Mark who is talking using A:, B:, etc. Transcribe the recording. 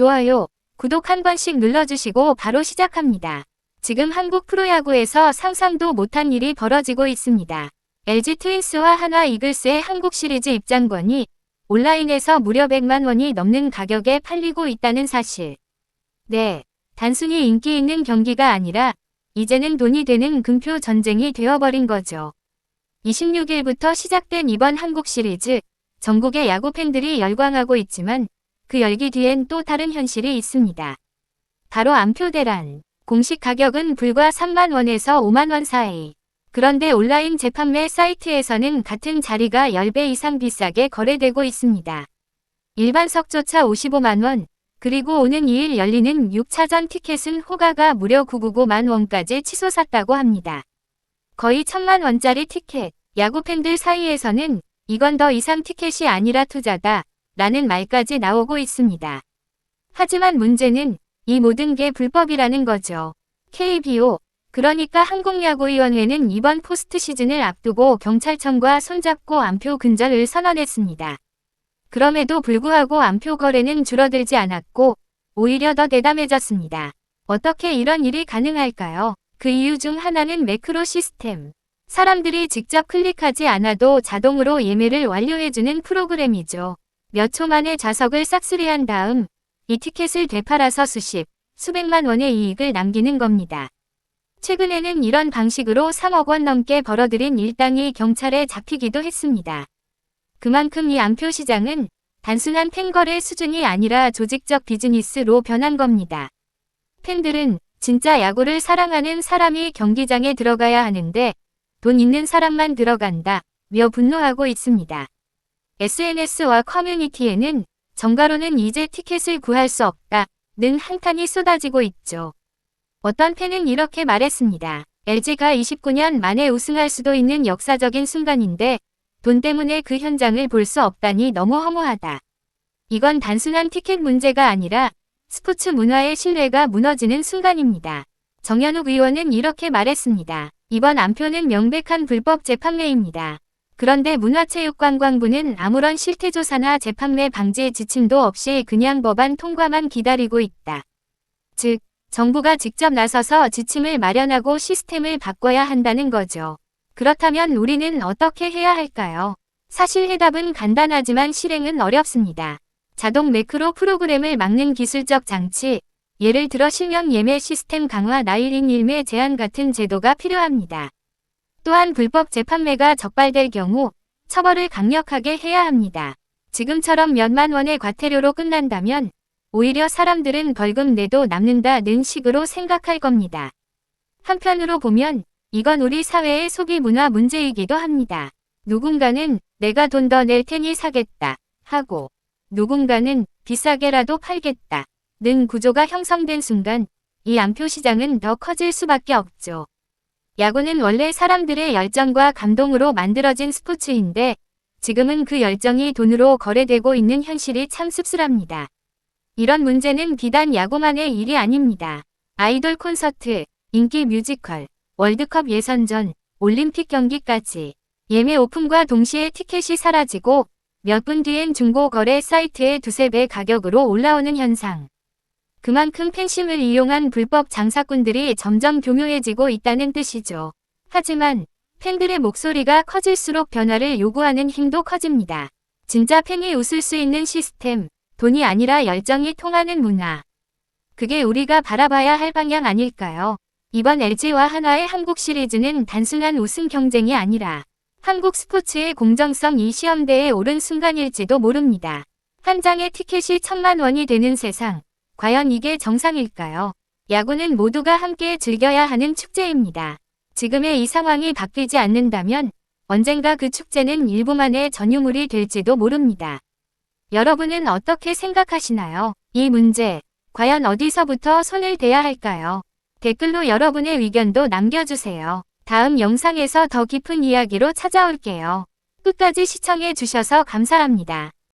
A: 좋아요, 구독 한 번씩 눌러주시고 바로 시작합니다. 지금 한국 프로야구에서 상상도 못한 일이 벌어지고 있습니다. LG 트윈스와 한화 이글스의 한국 시리즈 입장권이 온라인에서 무려 100만 원이 넘는 가격에 팔리고 있다는 사실. 네, 단순히 인기 있는 경기가 아니라 이제는 돈이 되는 금표 전쟁이 되어버린 거죠. 26일부터 시작된 이번 한국 시리즈, 전국의 야구 팬들이 열광하고 있지만 그 열기 뒤엔 또 다른 현실이 있습니다. 바로 암표 대란. 공식 가격은 불과 3만 원에서 5만 원 사이. 그런데 온라인 재판매 사이트에서는 같은 자리가 10배 이상 비싸게 거래되고 있습니다. 일반석조차 55만 원, 그리고 오는 2일 열리는 6차전 티켓은 호가가 무려 999만 원까지 치솟았다고 합니다. 거의 천만 원짜리 티켓, 야구 팬들 사이에서는 이건 더 이상 티켓이 아니라 투자다 라는 말까지 나오고 있습니다. 하지만 문제는 이 모든 게 불법이라는 거죠. KBO, 그러니까 한국야구위원회는 이번 포스트 시즌을 앞두고 경찰청과 손잡고 암표 근절을 선언했습니다. 그럼에도 불구하고 암표 거래는 줄어들지 않았고 오히려 더 대담해졌습니다. 어떻게 이런 일이 가능할까요? 그 이유 중 하나는 매크로 시스템. 사람들이 직접 클릭하지 않아도 자동으로 예매를 완료해주는 프로그램이죠. 몇 초 만에 좌석을 싹쓸이한 다음 이 티켓을 되팔아서 수십, 수백만 원의 이익을 남기는 겁니다. 최근에는 이런 방식으로 3억 원 넘게 벌어들인 일당이 경찰에 잡히기도 했습니다. 그만큼 이 암표 시장은 단순한 팬거래 수준이 아니라 조직적 비즈니스로 변한 겁니다. 팬들은 진짜 야구를 사랑하는 사람이 경기장에 들어가야 하는데 돈 있는 사람만 들어간다 며 분노하고 있습니다. SNS와 커뮤니티에는 정가로는 이제 티켓을 구할 수 없다 는 한탄이 쏟아지고 있죠. 어떤 팬은 이렇게 말했습니다. LG가 29년 만에 우승할 수도 있는 역사적인 순간인데 돈 때문에 그 현장을 볼 수 없다니 너무 허무하다. 이건 단순한 티켓 문제가 아니라 스포츠 문화의 신뢰가 무너지는 순간입니다. 정현욱 의원은 이렇게 말했습니다. 이번 안표는 명백한 불법 재판매입니다. 그런데 문화체육관광부는 아무런 실태조사나 재판매 방지 지침도 없이 그냥 법안 통과만 기다리고 있다. 즉, 정부가 직접 나서서 지침을 마련하고 시스템을 바꿔야 한다는 거죠. 그렇다면 우리는 어떻게 해야 할까요? 사실 해답은 간단하지만 실행은 어렵습니다. 자동 매크로 프로그램을 막는 기술적 장치, 예를 들어 실명 예매 시스템 강화 나일인 일매 제한 같은 제도가 필요합니다. 또한 불법 재판매가 적발될 경우 처벌을 강력하게 해야 합니다. 지금처럼 몇만 원의 과태료로 끝난다면 오히려 사람들은 벌금 내도 남는다는 식으로 생각할 겁니다. 한편으로 보면 이건 우리 사회의 소비 문화 문제이기도 합니다. 누군가는 내가 돈 더 낼 테니 사겠다 하고 누군가는 비싸게라도 팔겠다 는 구조가 형성된 순간 이 암표 시장은 더 커질 수밖에 없죠. 야구는 원래 사람들의 열정과 감동으로 만들어진 스포츠인데 지금은 그 열정이 돈으로 거래되고 있는 현실이 참 씁쓸합니다. 이런 문제는 비단 야구만의 일이 아닙니다. 아이돌 콘서트, 인기 뮤지컬, 월드컵 예선전, 올림픽 경기까지 예매 오픈과 동시에 티켓이 사라지고 몇 분 뒤엔 중고 거래 사이트의 두세 배 가격으로 올라오는 현상. 그만큼 팬심을 이용한 불법 장사꾼들이 점점 교묘해지고 있다는 뜻이죠. 하지만 팬들의 목소리가 커질수록 변화를 요구하는 힘도 커집니다. 진짜 팬이 웃을 수 있는 시스템, 돈이 아니라 열정이 통하는 문화. 그게 우리가 바라봐야 할 방향 아닐까요? 이번 LG와 한화의 한국 시리즈는 단순한 우승 경쟁이 아니라 한국 스포츠의 공정성이 시험대에 오른 순간일지도 모릅니다. 한 장의 티켓이 천만 원이 되는 세상. 과연 이게 정상일까요? 야구는 모두가 함께 즐겨야 하는 축제입니다. 지금의 이 상황이 바뀌지 않는다면 언젠가 그 축제는 일부만의 전유물이 될지도 모릅니다. 여러분은 어떻게 생각하시나요? 이 문제, 과연 어디서부터 손을 대야 할까요? 댓글로 여러분의 의견도 남겨주세요. 다음 영상에서 더 깊은 이야기로 찾아올게요. 끝까지 시청해 주셔서 감사합니다.